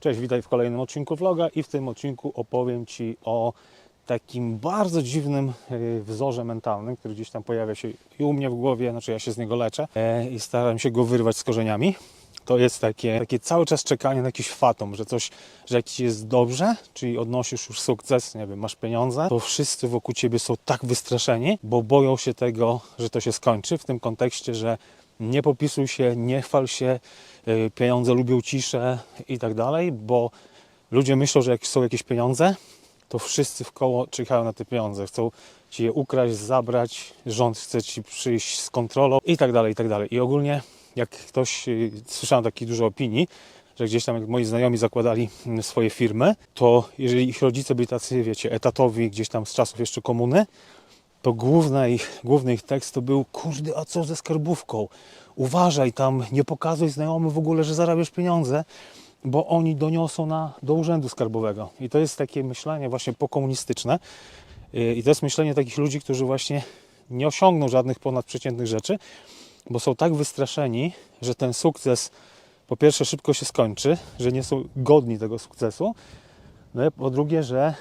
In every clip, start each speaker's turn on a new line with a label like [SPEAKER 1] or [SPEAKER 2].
[SPEAKER 1] Cześć, witaj w kolejnym odcinku vloga i w tym odcinku opowiem Ci o takim bardzo dziwnym e, wzorze mentalnym, który gdzieś tam pojawia się i u mnie w głowie, znaczy ja się z niego leczę e, i staram się go wyrwać z korzeniami. To jest takie, takie cały czas czekanie na jakiś fatum, że coś, że jak Ci jest dobrze, czyli odnosisz już sukces, nie wiem, masz pieniądze, to wszyscy wokół Ciebie są tak wystraszeni, bo boją się tego, że to się skończy, w tym kontekście, że nie popisuj się, nie chwal się, y, pieniądze lubią ciszę i tak dalej, bo ludzie myślą, że jak są jakieś pieniądze, to wszyscy w koło czekają na te pieniądze, chcą ci je ukraść, zabrać, rząd chce ci przyjść z kontrolą i tak dalej, i tak dalej. I ogólnie jak ktoś, y, słyszałem takich dużo opinii, że gdzieś tam jak moi znajomi zakładali mm, swoje firmy, to jeżeli ich rodzice byli tacy, wiecie, etatowi gdzieś tam z czasów jeszcze komuny, to główny ich, główny ich tekst to był kurde, a co ze skarbówką? Uważaj tam, nie pokazuj znajomym w ogóle, że zarabiasz pieniądze, bo oni doniosą na, do urzędu skarbowego. I to jest takie myślenie właśnie pokomunistyczne. Yy, I to jest myślenie takich ludzi, którzy właśnie nie osiągną żadnych ponadprzeciętnych rzeczy, bo są tak wystraszeni, że ten sukces po pierwsze szybko się skończy, że nie są godni tego sukcesu, no i po drugie, że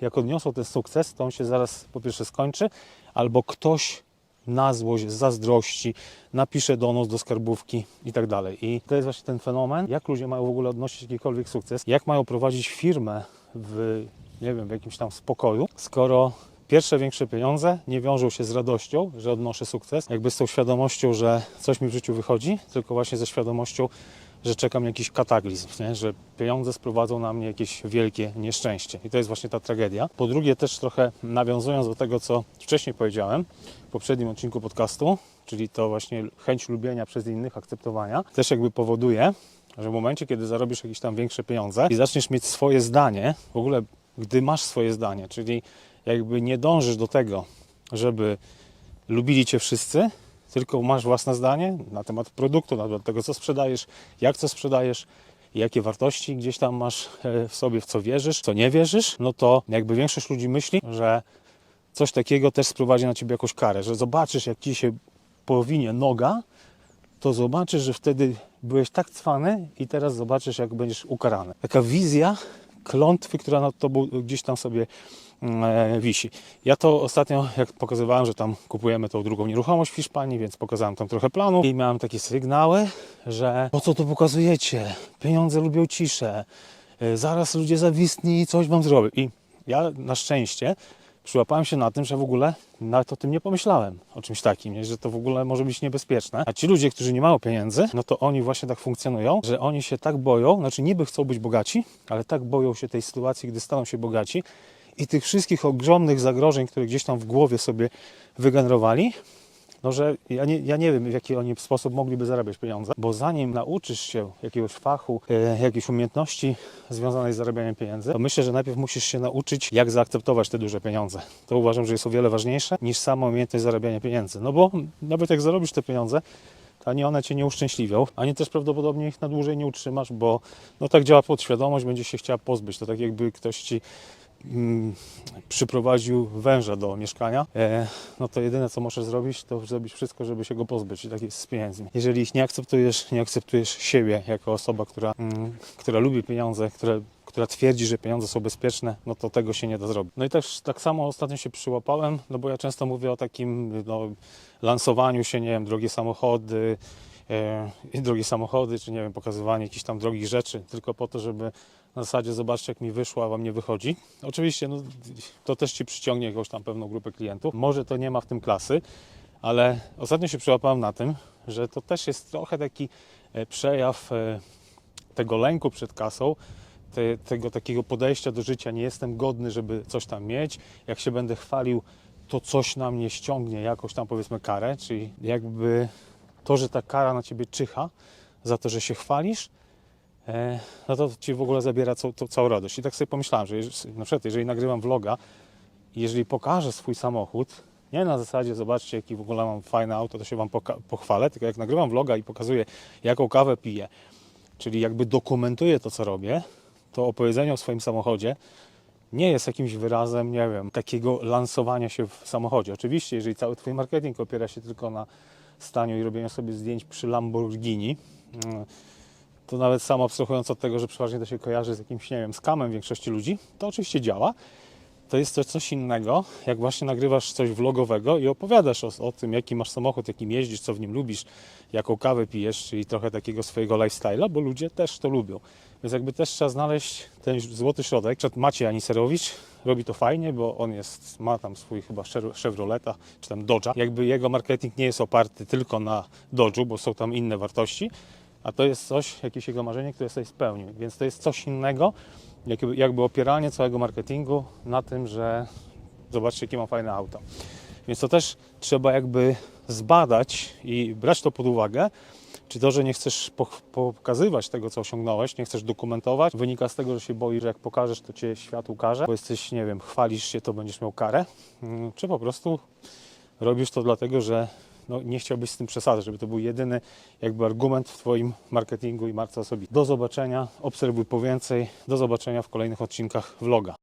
[SPEAKER 1] jak odniosą ten sukces, to on się zaraz po pierwsze skończy, albo ktoś na złość, zazdrości napisze donos do skarbówki i tak dalej. I to jest właśnie ten fenomen, jak ludzie mają w ogóle odnosić jakikolwiek sukces, jak mają prowadzić firmę w, nie wiem, w jakimś tam spokoju, skoro pierwsze większe pieniądze nie wiążą się z radością, że odnoszę sukces, jakby z tą świadomością, że coś mi w życiu wychodzi, tylko właśnie ze świadomością, że czekam jakiś kataklizm, nie? że pieniądze sprowadzą na mnie jakieś wielkie nieszczęście. I to jest właśnie ta tragedia. Po drugie, też trochę nawiązując do tego, co wcześniej powiedziałem w poprzednim odcinku podcastu, czyli to właśnie chęć lubienia przez innych, akceptowania, też jakby powoduje, że w momencie, kiedy zarobisz jakieś tam większe pieniądze i zaczniesz mieć swoje zdanie, w ogóle gdy masz swoje zdanie, czyli jakby nie dążysz do tego, żeby lubili cię wszyscy, tylko masz własne zdanie na temat produktu, na temat tego, co sprzedajesz, jak co sprzedajesz, jakie wartości gdzieś tam masz e, w sobie, w co wierzysz, co nie wierzysz, no to jakby większość ludzi myśli, że coś takiego też sprowadzi na ciebie jakąś karę, że zobaczysz, jak ci się powinie noga, to zobaczysz, że wtedy byłeś tak cwany i teraz zobaczysz, jak będziesz ukarany. Taka wizja klątwy, która nad tobą gdzieś tam sobie e, wisi. Ja to ostatnio, jak pokazywałem, że tam kupujemy tą drugą nieruchomość w Hiszpanii, więc pokazałem tam trochę planu i miałem takie sygnały, że po co to pokazujecie? Pieniądze lubią ciszę. E, Zaraz ludzie zawistni i coś wam zrobią. I ja na szczęście przyłapałem się na tym, że w ogóle nawet o tym nie pomyślałem, o czymś takim, że to w ogóle może być niebezpieczne. A ci ludzie, którzy nie mają pieniędzy, no to oni właśnie tak funkcjonują, że oni się tak boją, znaczy niby chcą być bogaci, ale tak boją się tej sytuacji, gdy staną się bogaci i tych wszystkich ogromnych zagrożeń, które gdzieś tam w głowie sobie wygenerowali, no, że ja nie, ja nie wiem, w jaki oni sposób mogliby zarabiać pieniądze, bo zanim nauczysz się jakiegoś fachu, e, jakiejś umiejętności związanej z zarabianiem pieniędzy, to myślę, że najpierw musisz się nauczyć, jak zaakceptować te duże pieniądze. To uważam, że jest o wiele ważniejsze niż sama umiejętność zarabiania pieniędzy. No bo nawet jak zarobisz te pieniądze, ani one cię nie uszczęśliwią, ani też prawdopodobnie ich na dłużej nie utrzymasz, bo no tak działa podświadomość, będzie się chciała pozbyć. To tak jakby ktoś ci przyprowadził węża do mieszkania, e, no to jedyne co możesz zrobić, to zrobić wszystko, żeby się go pozbyć. I tak jest z pieniędzmi. Jeżeli ich nie akceptujesz, nie akceptujesz siebie jako osoba, która, mm, która lubi pieniądze, która, która twierdzi, że pieniądze są bezpieczne, no to tego się nie da zrobić. No i też tak samo ostatnio się przyłapałem, no bo ja często mówię o takim no, lansowaniu się, nie wiem, drogie samochody, e, drogie samochody, czy nie wiem, pokazywanie jakichś tam drogich rzeczy, tylko po to, żeby na zasadzie zobaczcie jak mi wyszło, a wam nie wychodzi. Oczywiście no, to też ci przyciągnie jakąś tam pewną grupę klientów. Może to nie ma w tym klasy, ale ostatnio się przyłapałem na tym, że to też jest trochę taki e, przejaw e, tego lęku przed kasą, te, tego takiego podejścia do życia, nie jestem godny, żeby coś tam mieć. Jak się będę chwalił, to coś na mnie ściągnie, jakąś tam powiedzmy karę, czyli jakby to, że ta kara na ciebie czyha za to, że się chwalisz, no to ci w ogóle zabiera to, całą radość. I tak sobie pomyślałem, że jeżeli, na przykład jeżeli nagrywam vloga jeżeli pokażę swój samochód, nie na zasadzie zobaczcie jaki w ogóle mam fajne auto, to się wam pochwalę, tylko jak nagrywam vloga i pokazuję jaką kawę piję, czyli jakby dokumentuję to co robię, to opowiedzenie o swoim samochodzie nie jest jakimś wyrazem, nie wiem, takiego lansowania się w samochodzie. Oczywiście, jeżeli cały Twój marketing opiera się tylko na staniu i robieniu sobie zdjęć przy Lamborghini, mm, to nawet samo abstrahując od tego, że przeważnie to się kojarzy z jakimś, nie wiem, skamem większości ludzi, to oczywiście działa. To jest to coś innego, jak właśnie nagrywasz coś vlogowego i opowiadasz o, o tym, jaki masz samochód, jakim jeździsz, co w nim lubisz, jaką kawę pijesz, czyli trochę takiego swojego lifestyle'a, bo ludzie też to lubią. Więc jakby też trzeba znaleźć ten złoty środek. Przed Maciej Aniserowicz robi to fajnie, bo on jest, ma tam swój chyba Chev- Chevroleta, czy tam Dodge'a. Jakby jego marketing nie jest oparty tylko na Dodge'u, bo są tam inne wartości, a to jest coś, jakieś jego marzenie, które sobie spełnił. Więc to jest coś innego, jakby, jakby opieranie całego marketingu na tym, że zobaczcie, jakie ma fajne auto. Więc to też trzeba jakby zbadać i brać to pod uwagę, czy to, że nie chcesz po- pokazywać tego, co osiągnąłeś, nie chcesz dokumentować, wynika z tego, że się boisz, że jak pokażesz, to cię świat ukaże, bo jesteś, nie wiem, chwalisz się, to będziesz miał karę, Mm, czy po prostu robisz to dlatego, że no, nie chciałbyś z tym przesadzać, żeby to był jedyny jakby argument w Twoim marketingu i marce osobistej. Do zobaczenia, obserwuj po więcej, do zobaczenia w kolejnych odcinkach vloga.